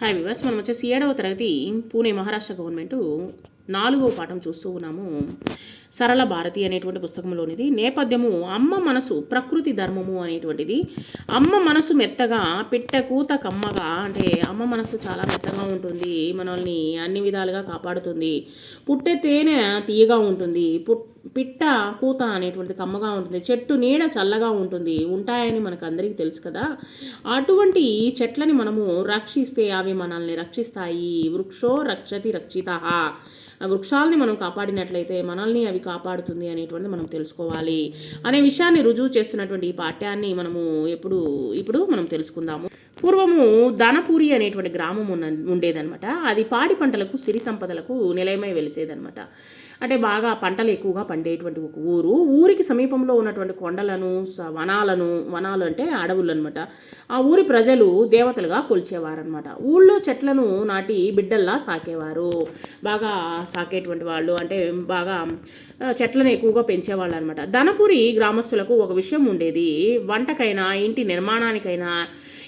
Hi వివాస్ మనం వచ్చేసి ఏడవ తరగతి పూణే మహారాష్ట్ర గవర్నమెంట్ నాలుగవ పాఠం చూస్తూ ఉన్నాము. సరళ భారతి అనేటువంటి పుస్తకంలోనిది. నేపథ్యము అమ్మ మనసు ప్రకృతి ధర్మము అనేటువంటిది. అమ్మ మనసు మెత్తగా పిట్టకూత కమ్మగా అంటే అమ్మ మనసు చాలా మెత్తగా ఉంటుంది మనల్ని అన్ని విధాలుగా కాపాడుతుంది. పుట్టే తేనె తీయగా ఉంటుంది పుట్ పిట్ట కూత అనేటువంటిది కమ్మగా ఉంటుంది చెట్టు నీడ చల్లగా ఉంటుంది ఉంటాయని మనకు అందరికీ తెలుసు కదా. అటువంటి చెట్లని మనము రక్షిస్తే అవి మనల్ని రక్షిస్తాయి. వృక్షో రక్షతి రక్షిత వృక్షాలని మనం కాపాడినట్లయితే మనల్ని అవి కాపాడుతుంది అనేటువంటిది మనం తెలుసుకోవాలి అనే విషయాన్ని రుజువు చేస్తున్నటువంటి ఈ పాఠ్యాన్ని మనము ఎప్పుడు ఇప్పుడు మనం తెలుసుకుందాము. పూర్వము ధనపూరి అనేటువంటి గ్రామం ఉన్న ఉండేదనమాట అది పాడి పంటలకు సిరి సంపదలకు నిలయమై వెలిసేదనమాట అంటే బాగా పంటలు ఎక్కువగా పండేటువంటి ఒక ఊరు. ఊరికి సమీపంలో ఉన్నటువంటి కొండలను స- వనాలను వనాలు అంటే అడవులు అనమాట ఆ ఊరి ప్రజలు దేవతలుగా కొలిచేవారనమాట ఊళ్ళో చెట్లను నాటి బిడ్డల్లా సాకేవారు. బాగా సాకేటువంటి వాళ్ళు అంటే బాగా చెట్లను ఎక్కువగా పెంచేవాళ్ళు అనమాట ధనపురి గ్రామస్తులకు ఒక విషయం ఉండేది. వంటకైనా ఇంటి నిర్మాణానికైనా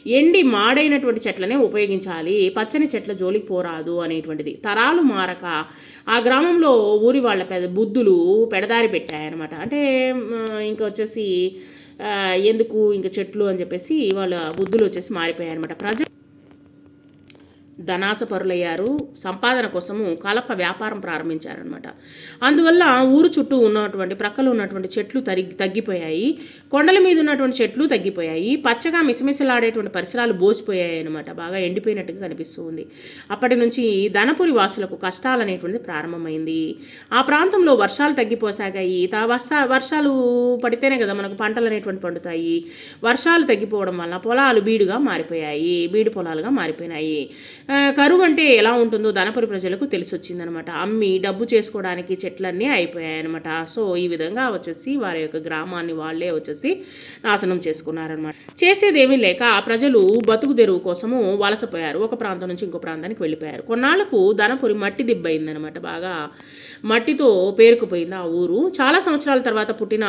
ఎండి మాడైనటువంటి చెట్లనే ఉపయోగించాలి. పచ్చని చెట్ల జోలికి పోరాదు అనేటువంటిది. తరాలు మారక ఆ గ్రామంలో ఊరి వాళ్ళ పెద్ద బుద్ధులు పెడదారి పెట్టాయన్నమాట. అంటే ఇంకా వచ్చేసి ఎందుకు ఇంకా చెట్లు అని చెప్పేసి వాళ్ళ బుద్ధులు వచ్చేసి మారిపోయాయి అనమాట ప్రజ ధనాసపరులయ్యారు. సంపాదన కోసము కలప వ్యాపారం ప్రారంభించారనమాట అందువల్ల ఊరు చుట్టూ ఉన్నటువంటి ప్రక్కలో ఉన్నటువంటి చెట్లు తరిగి తగ్గిపోయాయి. కొండల మీద ఉన్నటువంటి చెట్లు తగ్గిపోయాయి. పచ్చగా మిసమిసలాడేటువంటి పరిసరాలు బోసిపోయాయి అనమాట బాగా ఎండిపోయినట్టుగా కనిపిస్తుంది. అప్పటి నుంచి ధనపురి వాసులకు కష్టాలు అనేటువంటిది ప్రారంభమైంది. ఆ ప్రాంతంలో వర్షాలు తగ్గిపోసాగాయి. తా వర్ష వర్షాలు పడితేనే కదా మనకు పంటలు అనేటువంటి పండుతాయి. వర్షాలు తగ్గిపోవడం వల్ల పొలాలు బీడుగా మారిపోయాయి. బీడు పొలాలుగా మారిపోయినాయి. కరువు అంటే ఎలా ఉంటుందో ధనపురి ప్రజలకు తెలిసొచ్చిందనమాట. అమ్మి డబ్బు చేసుకోవడానికి చెట్లన్నీ అయిపోయాయి అనమాట సో ఈ విధంగా వచ్చేసి వారి యొక్క గ్రామాన్ని వాళ్ళే వచ్చేసి నాశనం చేసుకున్నారనమాట. చేసేదేమీ లేక ఆ ప్రజలు బతుకు తెరువు కోసము వలసపోయారు. ఒక ప్రాంతం నుంచి ఇంకో ప్రాంతానికి వెళ్ళిపోయారు. కొన్నాళ్ళకు ధనపురి మట్టి దిబ్బయిందనమాట. బాగా మట్టితో పేరుకుపోయింది ఆ ఊరు. చాలా సంవత్సరాల తర్వాత పుట్టిన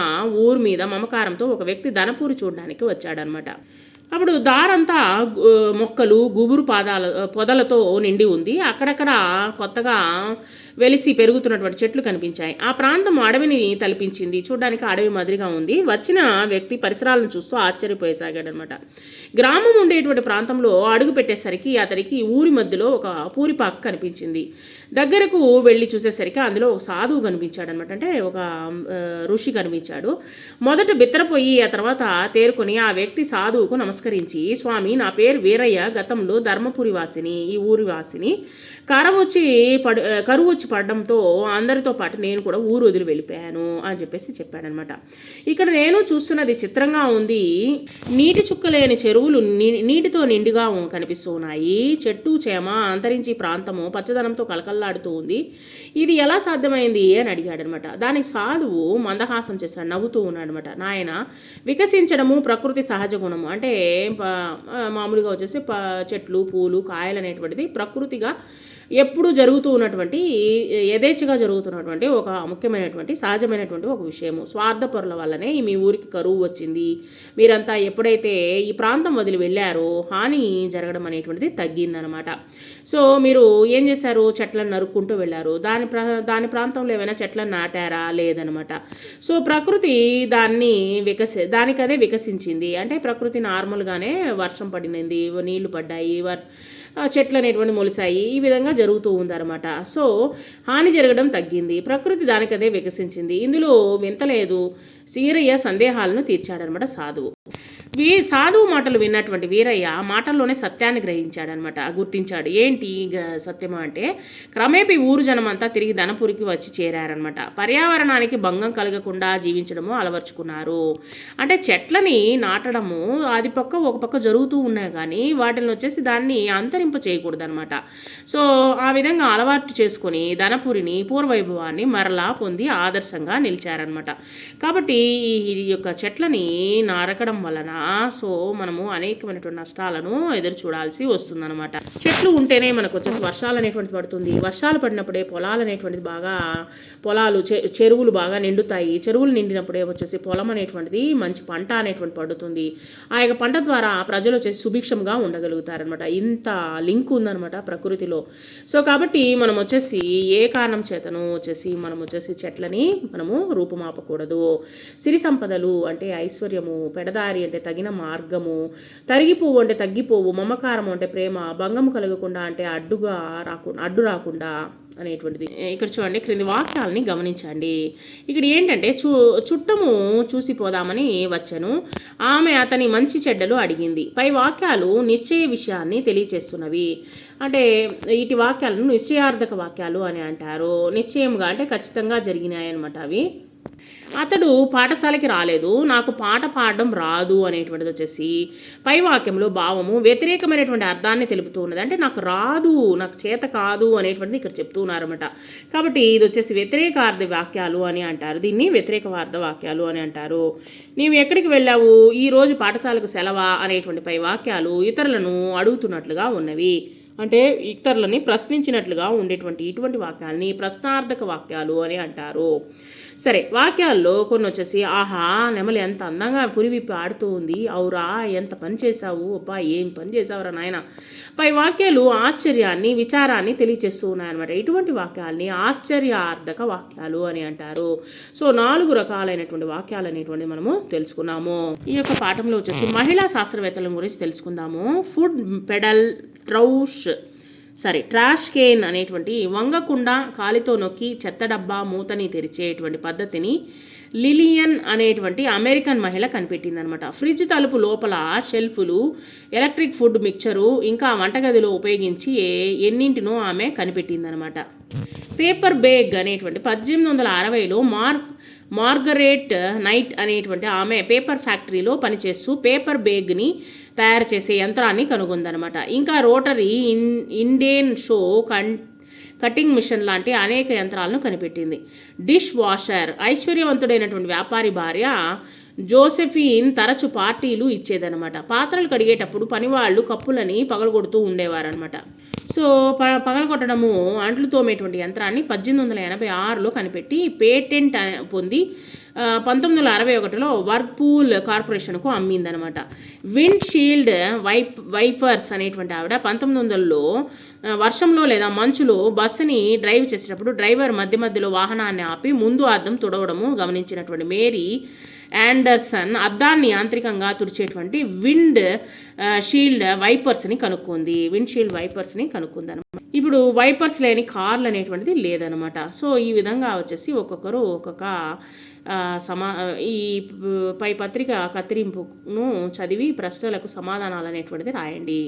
ఊరు మీద మమకారంతో ఒక వ్యక్తి ధనపూరి చూడడానికి వచ్చాడనమాట. అప్పుడు దారంతా మొక్కలు గుబురు పాదాల పొదలతో నిండి ఉంది. అక్కడక్కడ కొత్తగా వెలిసి పెరుగుతున్నటువంటి చెట్లు కనిపించాయి. ఆ ప్రాంతం అడవిని తలపించింది. చూడడానికి అడవి మాదిరిగా ఉంది. వచ్చిన వ్యక్తి పరిసరాలను చూస్తూ ఆశ్చర్యపోయసాగాడనమాట. గ్రామం ఉండేటువంటి ప్రాంతంలో అడుగు పెట్టేసరికి అతడికి ఊరి మధ్యలో ఒక పూరిపాక కనిపించింది. దగ్గరకు వెళ్ళి చూసేసరికి అందులో ఒక సాధువు కనిపించాడు అంటే ఒక ఋషి కనిపించాడు. మొదట బిత్తరపోయి ఆ తర్వాత తేరుకొని ఆ వ్యక్తి సాధువుకు నమస్కారం నమస్కరించి స్వామి నా పేరు వీరయ్య. గతంలో ధర్మపురి వాసిని ఈ ఊరి వాసిని. కరవొచ్చి పడు కరువు వచ్చి పడడంతో అందరితో పాటు నేను కూడా ఊరు వదిలి వెళ్ళిపోయాను అని చెప్పేసి చెప్పాడనమాట. ఇక్కడ నేను చూస్తున్నది చిత్రంగా ఉంది. నీటి చుక్కలేని చెరువులు నీ- నీటితో నిండుగా కనిపిస్తూ ఉన్నాయి చెట్టు చేమ అంతరించి ప్రాంతము పచ్చదనంతో కలకల్లాడుతూ ఉంది. ఇది ఎలా సాధ్యమైంది అని అడిగాడనమాట. దానికి సాధువు మందహాసం చేశాడు నవ్వుతూ ఉన్నాడనమాట. నాయన వికసించడము ప్రకృతి సహజ గుణము. అంటే మామూలుగా వచ్చేసి ప చెట్లు పూలు కాయలు అనేటువంటిది ప్రకృతిగా ఎప్పుడు జరుగుతూ ఉన్నటువంటి యథేచ్ఛగా జరుగుతున్నటువంటి ఒక ముఖ్యమైనటువంటి సహజమైనటువంటి ఒక విషయము. స్వార్థపరుల వల్లనే ఈ మీ ఊరికి కరువు వచ్చింది. మీరంతా ఎప్పుడైతే ఈ ప్రాంతం వదిలి వెళ్ళారో హాని జరగడం అనేటువంటిది తగ్గిందనమాట సో మీరు ఏం చేశారు? చెట్లను నరుక్కుంటూ వెళ్ళారు. దాని ప్రా దాని ప్రాంతంలో ఏమైనా చెట్లను నాటారా? లేదనమాట సో ప్రకృతి దాన్ని వికసి దానికదే వికసించింది. అంటే ప్రకృతి నార్మల్ మామూలుగానే వర్షం పడినది నీళ్ళు పడ్డాయి వర్ చెట్లు అనేటువంటి మొలిసాయి ఈ విధంగా జరుగుతూ ఉందన్నమాట. సో హాని జరగడం తగ్గింది. ప్రకృతి దానికదే వికసించింది. ఇందులో వింతలేదు సీరయ్య సందేహాలను తీర్చాడనమాట సాధువు. వీ సాధువు మాటలు విన్నటువంటి వీరయ్య మాటల్లోనే సత్యాన్ని గ్రహించాడనమాట. గుర్తించాడు. ఏంటి గ- సత్యము అంటే క్రమేపీ ఊరు జనమంతా తిరిగి ధనపురికి వచ్చి చేరారనమాట. పర్యావరణానికి భంగం కలగకుండా జీవించడము అలవర్చుకున్నారు. అంటే చెట్లని నాటడము అది పక్క ఒక పక్క జరుగుతూ ఉన్నాయి కానీ వాటిని వచ్చేసి దాన్ని అంతరింప చేయకూడదు అనమాట సో ఆ విధంగా అలవాటు చేసుకొని ధనపురిని పూర్వవైభవాన్ని మరలా పొంది ఆదర్శంగా నిలిచారనమాట. కాబట్టి ఈ యొక్క చెట్లని నరకడం వలన సో మనము అనేకమైనటువంటి నష్టాలను ఎదురు చూడాల్సి వస్తుందన్నమాట. చెట్లు ఉంటేనే మనకు వచ్చేసి వర్షాలు అనేటువంటిది పడుతుంది. వర్షాలు పడినప్పుడే పొలాలు అనేటువంటిది బాగా పొలాలు చె- చెరువులు బాగా నిండుతాయి. చెరువులు నిండినప్పుడే వచ్చేసి పొలం అనేటువంటిది మంచి పంట అనేటువంటి పడుతుంది. ఆ యొక్క పంట ద్వారా ప్రజలు వచ్చేసి సుభిక్షంగా ఉండగలుగుతారనమాట ఇంత లింక్ ఉందన్నమాట ప్రకృతిలో. సో కాబట్టి మనం వచ్చేసి ఏ కారణం చేతను వచ్చేసి మనం వచ్చేసి చెట్లని మనము రూపుమాపకూడదు. సిరి సంపదలు అంటే ఐశ్వర్యము పెడదారి అంటే తగిన మార్గము. తరిగిపోవు అంటే తగ్గిపోవు మమకారం అంటే ప్రేమ భంగము కలగకుండా అంటే అడ్డుగా రాకుండా అడ్డు రాకుండా అనేటువంటిది. ఇక్కడ చూడండి క్రింది వాక్యాలని గమనించండి. ఇక్కడ ఏంటంటే చు చుట్టము చూసిపోదామని వచ్చాను. ఆమె అతని మంచి చెడ్డలు అడిగింది. పై వాక్యాలు నిశ్చయ విషయాన్ని తెలియచేస్తున్నవి. అంటే ఇటు వాక్యాలను నిశ్చయార్థక వాక్యాలు అని అంటారు. నిశ్చయంగా అంటే ఖచ్చితంగా జరిగినాయి అనమాట అవి. అతడు పాఠశాలకి రాలేదు నాకు పాట పాడడం రాదు అనేటువంటిది వచ్చేసి పై వాక్యంలో భావము వ్యతిరేకమైనటువంటి అర్థాన్ని తెలుపుతూ ఉన్నది. అంటే నాకు రాదు నాకు చేత కాదు అనేటువంటిది ఇక్కడ చెప్తూ ఉన్నారన్నమాట. కాబట్టి ఇది వచ్చేసి వ్యతిరేకార్థ వాక్యాలు అని అంటారు. దీన్ని వ్యతిరేకవార్థ వాక్యాలు అని అంటారు. నీవు ఎక్కడికి వెళ్ళావు? ఈరోజు పాఠశాలకు సెలవా? అనేటువంటి పై వాక్యాలు ఇతరులను అడుగుతున్నట్లుగా ఉన్నవి. అంటే ఇతరులని ప్రశ్నించినట్లుగా ఉండేటువంటి ఇటువంటి వాక్యాలని ప్రశ్నార్థక వాక్యాలు అని అంటారు. సరే వాక్యాల్లో కొన్ని వచ్చేసి ఆహా నెమలి ఎంత అందంగా పురివిప్పి ఆడుతూ ఉంది. అవురా ఎంత పని చేశావు? అబ్బా ఏం పని చేశావురా నాయన? పై వాక్యాలు ఆశ్చర్యాన్ని విచారాన్ని తెలియచేస్తూ ఉన్నాయన్నమాట. ఇటువంటి వాక్యాల్ని ఆశ్చర్యార్థక వాక్యాలు అని అంటారు. సో నాలుగు రకాలైనటువంటి వాక్యాలు అనేటువంటి మనము తెలుసుకున్నాము. ఈ యొక్క పాఠంలో వచ్చేసి మహిళా శాస్త్రవేత్తల గురించి తెలుసుకుందాము. Foot pedal trash sorry trash can అనేటువంటి వంగకుండా కాలితో నొక్కి చెత్త డబ్బా మూతని తెరిచేటువంటి పద్ధతిని లిలియన్ అనేటువంటి అమెరికన్ మహిళ కనిపెట్టిందనమాట. ఫ్రిడ్జ్ తలుపు లోపల షెల్ఫ్లు ఎలక్ట్రిక్ ఫుడ్ మిక్చరు ఇంకా వంటగదిలో ఉపయోగించి ఎన్నింటినో ఆమె కనిపెట్టిందనమాట. పేపర్ బేగ్ అనేటువంటి పద్దెనిమిది వందల అరవైలో మార్ మార్గరేట్ నైట్ అనేటువంటి ఆమె పేపర్ ఫ్యాక్టరీలో పనిచేస్తూ పేపర్ బేగ్ని తయారు చేసే యంత్రాన్ని కనుగొందనమాట ఇంకా రోటరీ ఇన్ ఇండేన్ షో కన్ కటింగ్ మిషన్ లాంటి అనేక యంత్రాలను కనిపెట్టింది. డిష్ వాషర్ ఐశ్వర్యవంతుడైనటువంటి వ్యాపారి భార్య జోసెఫీన్ తరచు పార్టీలు ఇచ్చేదనమాట పాత్రలు కడిగేటప్పుడు పనివాళ్ళు కప్పులని పగలగొడుతూ ఉండేవారనమాట సో ప పగలగొట్టడము అంట్లు తోమేటువంటి యంత్రాన్ని పద్దెనిమిది వందల ఎనభై ఆరులో కనిపెట్టి పేటెంట్ పొంది పంతొమ్మిది వందల అరవై ఒకటిలో వర్పూల్ కార్పొరేషన్కు అమ్మిందనమాట విండ్షీల్డ్ వైప్ వైపర్స్ అనేటువంటి ఆవిడ పంతొమ్మిది వందలలో వర్షంలో లేదా మంచులో బస్సుని డ్రైవ్ చేసేటప్పుడు డ్రైవర్ మధ్య మధ్యలో వాహనాన్ని ఆపి ముందు అద్దం తుడవడము గమనించినటువంటి మేరీ యాండర్సన్ అద్దాన్ని యాంత్రికంగా తుడిచేటువంటి విండ్ షీల్డ్ వైపర్స్ని కనుక్కుంది. విండ్ షీల్డ్ వైపర్స్ని కనుక్కుంది అనమాట ఇప్పుడు వైపర్స్ లేని కార్లు అనేటువంటిది లేదనమాట సో ఈ విధంగా వచ్చేసి ఒక్కొక్కరు ఒక్కొక్క సమా ఈ పై పత్రిక కత్తిరింపును చదివి ప్రశ్నలకు సమాధానాలు అనేటువంటిది రాయండి.